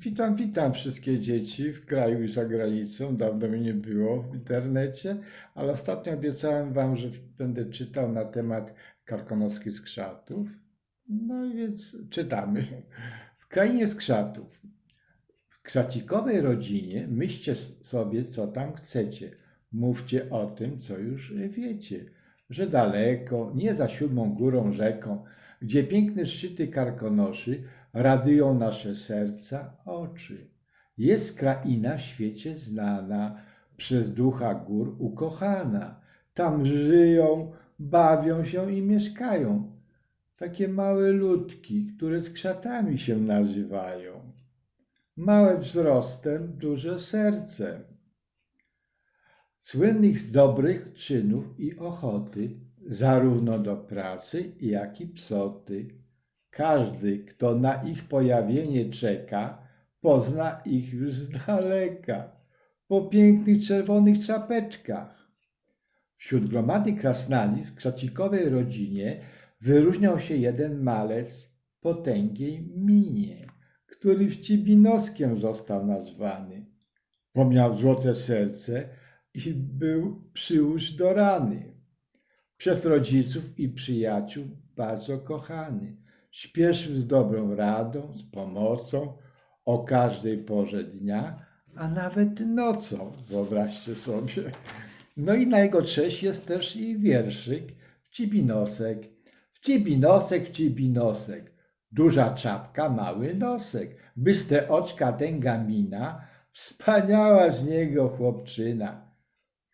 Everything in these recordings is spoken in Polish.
Witam, witam wszystkie dzieci w kraju i za granicą. Dawno mnie nie było w internecie, ale ostatnio obiecałem Wam, że będę czytał na temat karkonoskich skrzatów. No i więc czytamy. W krainie skrzatów. W krzacikowej rodzinie myślcie sobie, co tam chcecie. Mówcie o tym, co już wiecie. Że daleko, nie za siódmą górą rzeką, gdzie piękne szczyty karkonoszy radują nasze serca, oczy. Jest kraina w świecie znana, przez ducha gór ukochana. Tam żyją, bawią się i mieszkają. Takie małe ludki, które skrzatami się nazywają. Małe wzrostem, duże sercem. Słynnych z dobrych czynów i ochoty, zarówno do pracy, jak i psoty. Każdy, kto na ich pojawienie czeka, pozna ich już z daleka, po pięknych czerwonych czapeczkach. Wśród gromady krasnali w krzacikowej rodzinie wyróżniał się jeden malec potęgiej minie, który Wcibinoskiem został nazwany, bo miał złote serce i był przyłóż do rany. Przez rodziców i przyjaciół bardzo kochany. Śpieszył z dobrą radą, z pomocą o każdej porze dnia, a nawet nocą, wyobraźcie sobie. No i na jego cześć jest też i wierszyk Wcibinosek. Wcibinosek, wcibinosek, duża czapka, mały nosek, byste oczka, tęga mina, wspaniała z niego chłopczyna.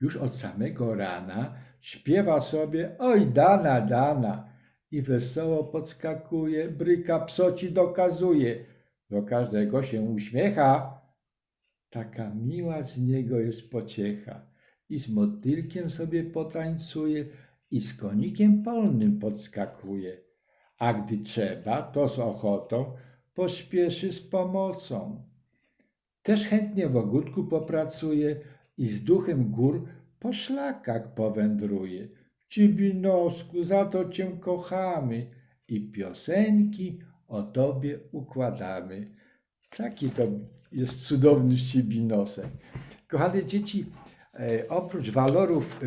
Już od samego rana śpiewa sobie oj dana, dana i wesoło podskakuje, bryka psoci dokazuje, do każdego się uśmiecha. Taka miła z niego jest pociecha i z motylkiem sobie potańcuje i z konikiem polnym podskakuje, a gdy trzeba, to z ochotą pośpieszy z pomocą. Też chętnie w ogródku popracuje i z duchem gór po szlakach powędruje. Cibinosku, za to cię kochamy i piosenki o tobie układamy. Taki to jest cudowny Cibinosek. Kochane dzieci, e, oprócz walorów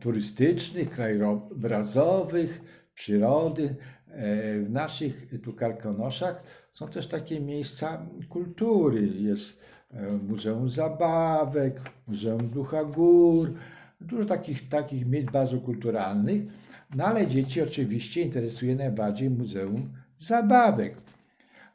turystycznych, krajobrazowych, przyrody, e, w naszych tu Karkonoszach są też takie miejsca kultury. Jest e, Muzeum Zabawek, Muzeum Ducha Gór, dużo takich, takich miejsc bardzo kulturalnych, no ale dzieci oczywiście interesuje najbardziej Muzeum Zabawek.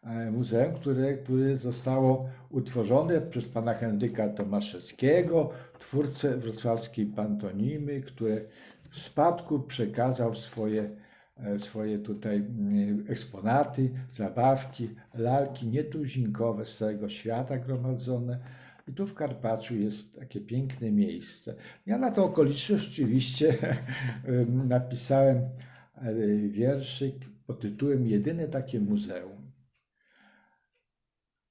E, Muzeum, które, które zostało utworzone przez pana Henryka Tomaszewskiego, twórcę wrocławskiej pantonimy, który w spadku przekazał swoje, e, swoje tutaj mm, eksponaty, zabawki, lalki nietuzinkowe z całego świata gromadzone. I tu w Karpaczu jest takie piękne miejsce. Ja na tą okoliczność oczywiście em, napisałem e, wierszyk pod tytułem Jedyne takie muzeum.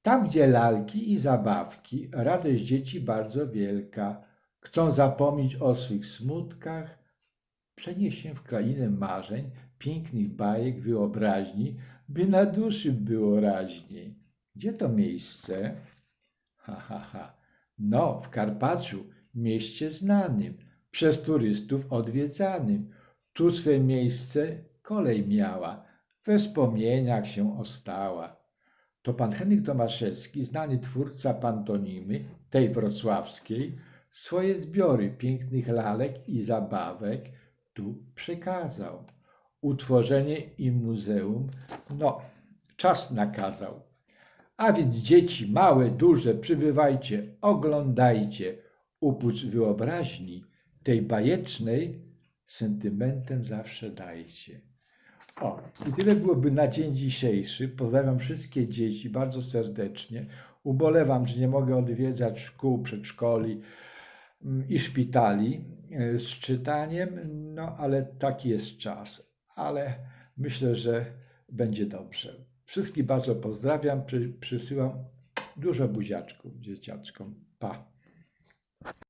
Tam, gdzie lalki i zabawki, radość dzieci bardzo wielka. Chcą zapomnieć o swych smutkach, przenieść się w krainę marzeń, pięknych bajek, wyobraźni, by na duszy było raźniej. Gdzie to miejsce? Ha, ha, ha. No, w Karpaczu, mieście znanym, przez turystów odwiedzanym. Tu swe miejsce kolej miała, we wspomnieniach się ostała. To pan Henryk Tomaszewski, znany twórca pantonimy, tej wrocławskiej, swoje zbiory pięknych lalek i zabawek tu przekazał. Utworzenie i muzeum, no, czas nakazał. A więc dzieci małe, duże, przybywajcie, oglądajcie, upłuc wyobraźni, tej bajecznej, sentymentem zawsze dajcie. O, i tyle byłoby na dzień dzisiejszy. Pozdrawiam wszystkie dzieci bardzo serdecznie. Ubolewam, że nie mogę odwiedzać szkół, przedszkoli mm, i szpitali e, z czytaniem, no ale taki jest czas. Ale myślę, że będzie dobrze. Wszystkich bardzo pozdrawiam, przy, przysyłam dużo buziaczków dzieciaczkom. Pa!